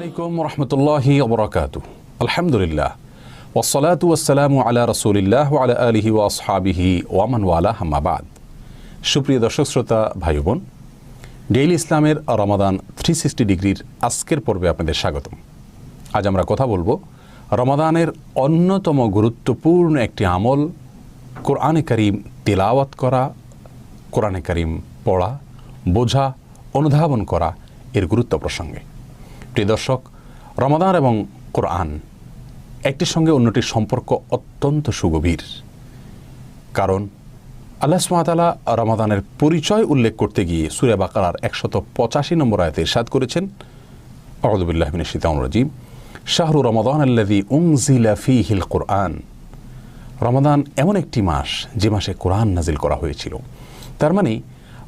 আলাইকুম রহমতুল্লাহি ওবরাকাত আলহামদুলিল্লাহ ওসলাত ওয়াসালামু আলা রসুলিল্লাহ আলা আলিহি ওয়াসহাবিহি ওয়ামান ওয়ালা হাম্মাবাদ সুপ্রিয় দর্শক, শ্রোতা, ভাই বোন ডেইলি ইসলামের রমাদান থ্রি সিক্সটি ডিগ্রির আজকের পর্বে আপনাদের স্বাগতম। আজ আমরা কথা বলব রমাদানের অন্যতম গুরুত্বপূর্ণ একটি আমল, কোরআনে করিম তিলাওয়াত করা, কোরআনে করিম পড়া, বোঝা, অনুধাবন করা এর গুরুত্ব প্রসঙ্গে। প্রিয় দর্শক, রমাদান এবং কোরআন একটির সঙ্গে অন্যটির সম্পর্ক অত্যন্ত সুগভীর। কারণ আল্লাহ সুমাতালা রমাদানের পরিচয় উল্লেখ করতে গিয়ে সুরে বাকারার একশত পঁচাশি নম্বর আয়তে ইরশাদ করেছেন। আহমদুল্লাহমিন শীতাউন রাজিম। শাহরু রমাদান আল্লাদি উংজিলা ফি হিল কোরআন। রমাদান এমন একটি মাস যে মাসে কোরআন নাজিল করা হয়েছিল। তার মানে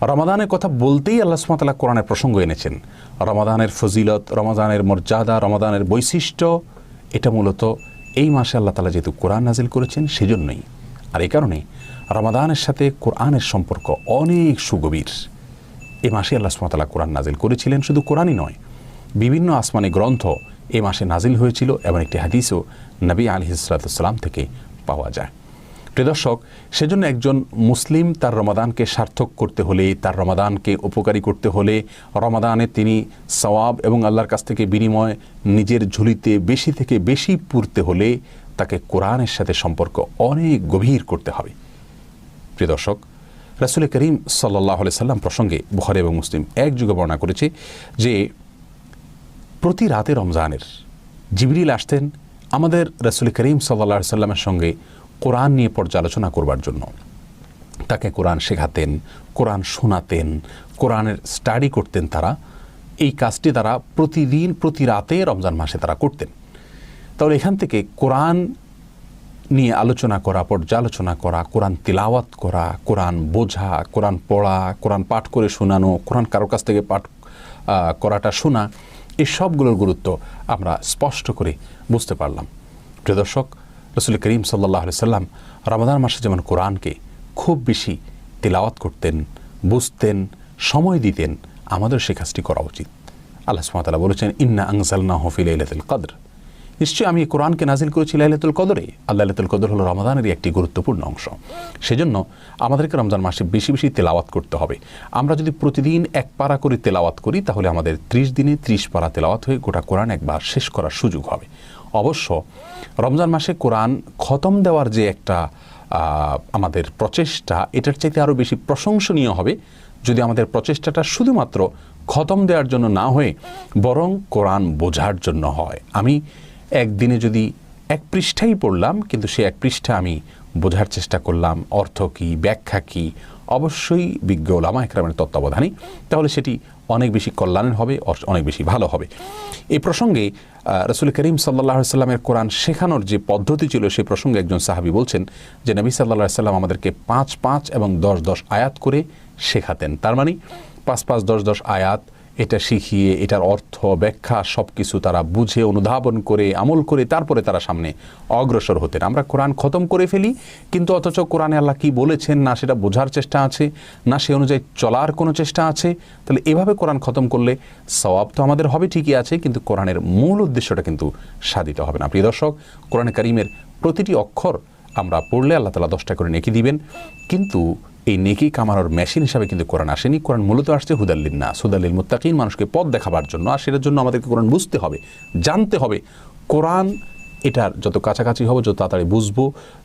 রমাদানের কথা বলতেই আল্লাহ সুমাতাল্লাহ কোরআনের প্রসঙ্গ এনেছেন। রমাদানের ফজিলত, রমাদানের মর্যাদা, রমাদানের বৈশিষ্ট্য, এটা মূলত এই মাসে আল্লাহ তালা যেহেতু কোরআন নাজিল করেছেন, সেজন্যই। আর এই কারণে রমাদানের সাথে কোরআনের সম্পর্ক অনেক সুগভীর। এ মাসে আল্লাহ সুমাতাল্লাহ কোরআন নাজিল করেছিলেন, শুধু কোরআনই নয়, বিভিন্ন আসমানি গ্রন্থ এ মাসে নাজিল হয়েছিল এবং একটি হাদিসও নবী আলি ইসরাতাম থেকে পাওয়া যায়। প্রিয় দর্শক, সেজন্য একজন মুসলিম তার রমাদানকে সার্থক করতে হলে, তার রমাদানকে উপকারী করতে হলে রমাদানে তিনি সওয়াব এবং আল্লাহর কাছ থেকে বিনিময় নিজের ঝুলিতে বেশি থেকে বেশি পুরতে হলে তাকে কোরআনের সাথে সম্পর্ক অনেক গভীর করতে হবে। প্রিয় দর্শক, রাসুল করিম সাল্লাহ সাল্লাম প্রসঙ্গে বুখারি এবং মুসলিম এক যুগে বর্ণনা করেছে যে, প্রতি রাতে রমজানের জিবরিল আসতেন আমাদের রসুল করিম সাল্লা সাল্লামের সঙ্গে কোরআন নিয়ে পর্যালোচনা করবার জন্য। তাকে কোরআন শেখাতেন, কোরআন শোনাতেন, কোরআনের স্টাডি করতেন তারা। এই কাজটি তারা প্রতিদিন, প্রতি রাতে রমজান মাসে তারা করতেন। তাহলে এখান থেকে কোরআন নিয়ে আলোচনা করা, পর্যালোচনা করা, কোরআন তিলাওয়াত করা, কোরআন বোঝা, কোরআন পড়া, কোরআন পাঠ করে শোনানো, কোরআন কারোর কাছ থেকে পাঠ করাটা শোনা এই সবগুলোর গুরুত্ব আমরা স্পষ্ট করে বুঝতে পারলাম। প্রিয় দর্শক রসুল করিম সাল্লাহ সাল্লাম রমাদান মাসে যেমন কোরআনকে খুব বেশি তিলাওয়াত করতেন, বুঝতেন, সময় দিতেন আমাদের সে কাজটি করা উচিত। আল্লাহ সুমাতালা বলেছেন, ইন্না আংসালনা হফিল ইলাতুল কদর। নিশ্চয়ই আমি কোরআনকে নাজিল করেছি লাইলাতুল কদরে। আল্লাহ লাতুল কদর হলো রমাদানেরই একটি গুরুত্বপূর্ণ অংশ। সেজন্য আমাদেরকে রমজান মাসে বেশি বেশি তেলাওয়াত করতে হবে। আমরা যদি প্রতিদিন এক পারা করে তেলাওয়াত করি, তাহলে আমাদের ত্রিশ দিনে ত্রিশ পারা তেলাওয়াত হয়ে গোটা কোরআন একবার শেষ করার সুযোগ হবে। অবশ্য রমজান মাসে কোরআন খতম দেওয়ার যে একটা আমাদের প্রচেষ্টা, এটার চাইতে আরও বেশি প্রশংসনীয় হবে যদি আমাদের প্রচেষ্টাটা শুধুমাত্র খতম দেওয়ার জন্য না হয়ে বরং কোরআন বোঝার জন্য হয়। আমি একদিনে যদি এক পৃষ্ঠাই পড়লাম, কিন্তু সে এক পৃষ্ঠা আমি বোঝার চেষ্টা করলাম, অর্থ কী, ব্যাখ্যা কী, অবশ্যই বিজ্ঞ ওলামা একরামের তত্ত্বাবধানে তাহলে সেটি অনেক বেশি কল্যাণের হবে অনেক বেশি ভালো হবে। এই প্রসঙ্গে রসুল করিম সাল্লাহ সাল্লামের কোরআন শেখানোর যে পদ্ধতি ছিল সেই প্রসঙ্গে একজন সাহাবি বলছেন যে, নবী সাল্লাহ সাল্লাম আমাদেরকে পাঁচ পাঁচ এবং দশ দশ আয়াত করে শেখাতেন। তার মানে পাঁচ পাঁচ দশ দশ আয়াত এটা শিখিয়ে, এটার অর্থ, ব্যাখ্যা সব কিছু তারা বুঝে, অনুধাবন করে, আমল করে, তারপরে তারা সামনে অগ্রসর হতেন। আমরা কোরআন খতম করে ফেলি, কিন্তু অথচ কোরআনে আল্লাহ কি বলেছেন না সেটা বোঝার চেষ্টা আছে, না সে অনুযায়ী চলার কোনো চেষ্টা আছে। তাহলে এভাবে কোরআন খতম করলে সওয়াব তো আমাদের হবে ঠিকই আছে, কিন্তু কোরআনের মূল উদ্দেশ্যটা কিন্তু সাধিত হবে না। প্রিয় দর্শক, কোরআনে করিমের প্রতিটি অক্ষর আমরা পড়লে আল্লাহ তালা দশটা করে নেকি দিবেন, কিন্তু এই নেকি কামানোর মেশিন হিসাবে কিন্তু কোরআন আসেনি। কোরআন মূলত আসছে হুদাল্লিন্না সুদাল্লিল মুত্তাকিন মানুষকে পথ দেখাবার জন্য। আর সেটার জন্য আমাদেরকে কোরআন বুঝতে হবে, জানতে হবে। কোরআন এটার যত কাছাকাছি হব, যত তাড়াতাড়ি বুঝব,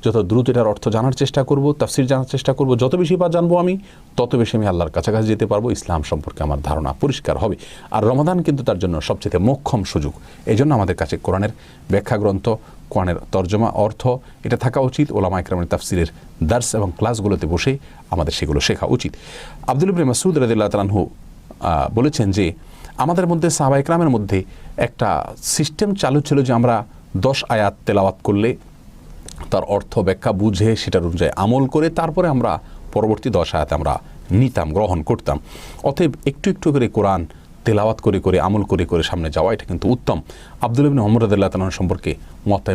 যত দ্রুত এটার অর্থ জানার চেষ্টা করব, তাফসির জানার চেষ্টা করব, যত বেশি বা জানব আমি, তত বেশি আমি আল্লাহর কাছাকাছি যেতে পারব, ইসলাম সম্পর্কে আমার ধারণা পরিষ্কার হবে। আর রমাদান কিন্তু তার জন্য সবচেয়ে মোক্ষম সুযোগ। এই জন্য আমাদের কাছে কোরআনের ব্যাখ্যা গ্রন্থ, কোরআনের তর্জমা, অর্থ, এটা থাকা উচিত ওলামা ইকরামের তাফসিরের দার্স এবং ক্লাসগুলোতে বসে আমাদের সেগুলো শেখা উচিত। আব্দুল ইবনে মাসুদ রদিল্লাহ তালাহু বলেছেন যে, আমাদের মধ্যে সাহাবা ইকরামের মধ্যে একটা সিস্টেম চালু ছিল যে আমরা দশ আয়াত তেলাওয়াত করলে তার অর্থ ব্যাখ্যা বুঝে সেটার অনুযায়ী আমল করে তারপরে আমরা পরবর্তী দশ আয়াতে আমরা নিতাম, গ্রহণ করতাম। অতএব একটু একটু করে কোরআন তেলাওয়াত করে করে, আমল করে করে সামনে যাওয়া, এটা কিন্তু উত্তম। আব্দুল ইবিন মোহাম্মদুল্লাহ তালান সম্পর্কে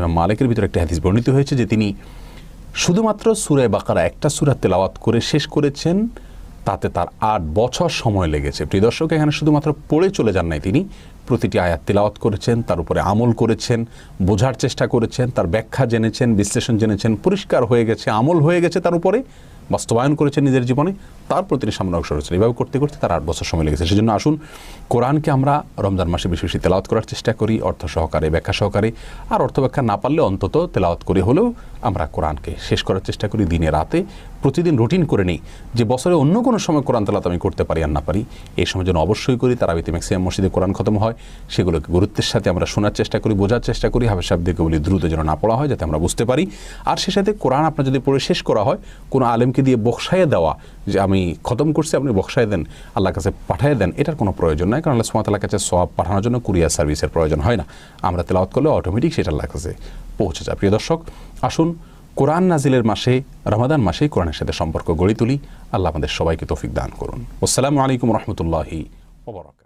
ইমাম মালিকের ভিতরে একটা হাদিস বর্ণিত হয়েছে যে তিনি শুধুমাত্র সুরায় বাকারা একটা সুরা তেলাওয়াত করে শেষ করেছেন তাতে তার আট বছর সময় লেগেছে। প্রিয় দর্শক, এখানে শুধুমাত্র পড়ে চলে যান নাই তিনি। প্রতিটি আয়াত তিলাওয়াত করেছেন, তার উপরে আমল করেছেন, বোঝার চেষ্টা করেছেন, তার ব্যাখ্যা জেনেছেন, বিশ্লেষণ জেনেছেন, পরিষ্কার হয়ে গেছে, আমল হয়ে গেছে তার উপরে, বাস্তবায়ন করেছেন নিজের জীবনে তার প্রতিটি সামনে অগ্রসর হয়েছেন। এভাবে করতে করতে তার আট বছর সময় লেগেছে। সেজন্য আসুন, কোরআনকে আমরা রমজান মাসে বেশি বেশি তেলাওয়াত করার চেষ্টা করি, অর্থ সহকারে, ব্যাখ্যা সহকারে। আর অর্থ ব্যাখ্যা না পারলে অন্তত তেলাওয়াত করে। হলেও আমরা কোরআনকে শেষ করার চেষ্টা করি দিনে রাতে, প্রতিদিন রুটিন করে নিই যে বছরে অন্য কোনো সময় কোরআন তালাত আমি করতে পারি আর না পারি, এই সময় যেন অবশ্যই করি, তারাবিতে ম্যাক্সিমাম মসজিদে কোরআন খতম হয়, সেগুলোকে গুরুত্বের সাথে আমরা শোনার চেষ্টা করি, বোঝার চেষ্টা করি হাবে সাহেবদেরকে বলি দ্রুত যেন না পড়া হয় যাতে আমরা বুঝতে পারি। আর সে সাথে কোরআন আপনার যদি পড়ে শেষ করা হয়, কোনো আলেমকে দিয়ে বকসাইয়ে দেওয়া যে আমি খতম করছি, আপনি বক্সায় দেন, আল্লাহর কাছে পাঠিয়ে দেন, এটার কোনো প্রয়োজন নাই। কারণ আল্লাহ সুমাতার কাছে সব পাঠানোর জন্য কুরিয়ার সার্ভিসের প্রয়োজন হয় না। আমরা তেলাওয়াত করলে অটোমেটিক সেটা আল্লাহর কাছে পৌঁছে যায়। প্রিয় দর্শক, আসুন কোরআন নাজিলের মাসে, রমাদান মাসেই কোরআনের সাথে সম্পর্ক গড়ে তুলি। আল্লাহ আমাদের সবাইকে তৌফিক দান করুন। আসসালামু আলাইকুম রহমতুল্লাহি ওবরাকাত